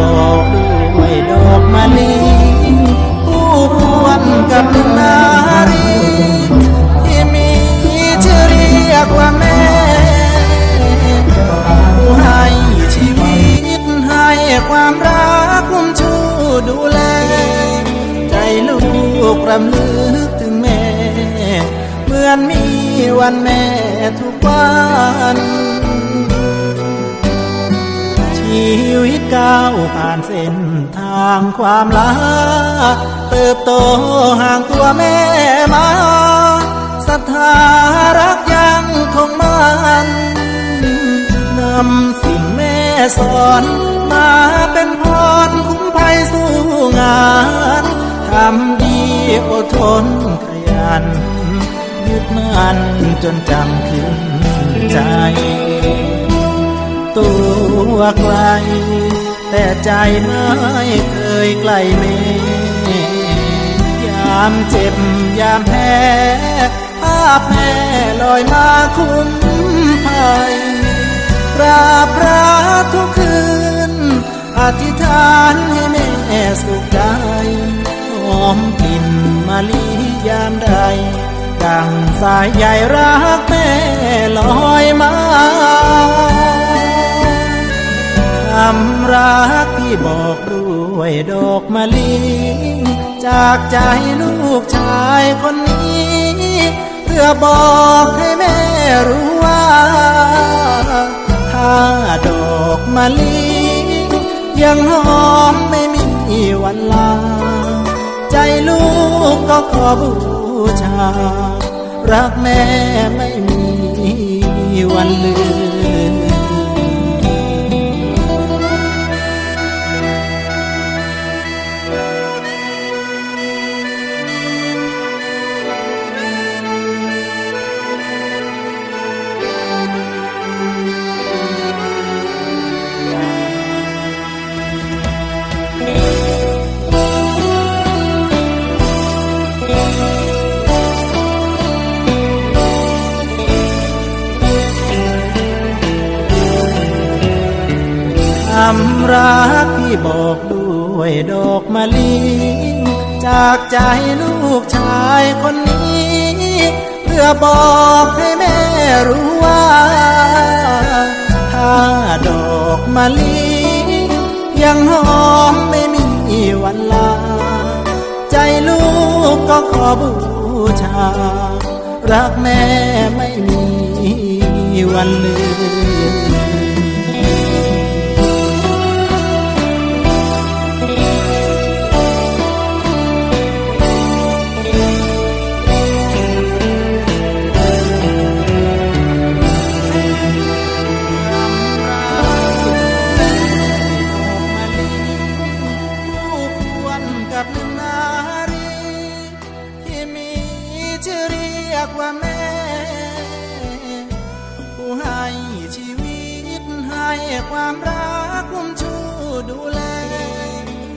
บอกด้วยดอกมะลิผู้ควรกับนารีที่มีชื่อเรียกว่าแม่ผู้ให้ชีวิตให้ความรักคุ้มชูดูแล ใจลูกรำลึกถึงแม่ เหมือนมีวันแม่ทุกวัน ชีวิตก้าวผ่านเส้นทางความลาเติบโตห่างตัวแม่มาศรัทธารักยังคงมันนำสิ่งแม่สอนมาเป็นพรคุ้มภัยสู้งานทำดีอดทนขยันยึดมั่นจนจำขึ้นใจ ตัวไกล แต่ใจไม่เคยไกลเมยามเจ็บยามแพ้ภาพแม่ลอยมาคุ้มภัยกราบพระทุกคืน อธิษฐานให้แม่สุขใจหอมกลิ่นมะลิยามใดดังสายใยรักแม่ลอยมาำรักที่บอกด้วยดอกมะลิ จากใจลูกชายคนนี้ เพื่อบอกให้แม่รู้ว่า ถ้าดอกมะลิ ยังหอมไม่มีวันลา ใจลูกก็ขอบูชา รักแม่ไม่มีวันลืมำรักที่บอกด้วยดอกมะลิจากใจลูกชายคนนี้ เพื่อบอกให้แม่รู้ว่า ถ้าดอกมะลิยังหอมไม่มีวันลา ใจลูกก็ขอบูชา รักแม่ไม่มีวันลืม กับหนึ่งนารี ที่มีชื่อเรียกว่าแม่ ผู้ให้ชีวิตให้ความรักคุ้มชูดูแล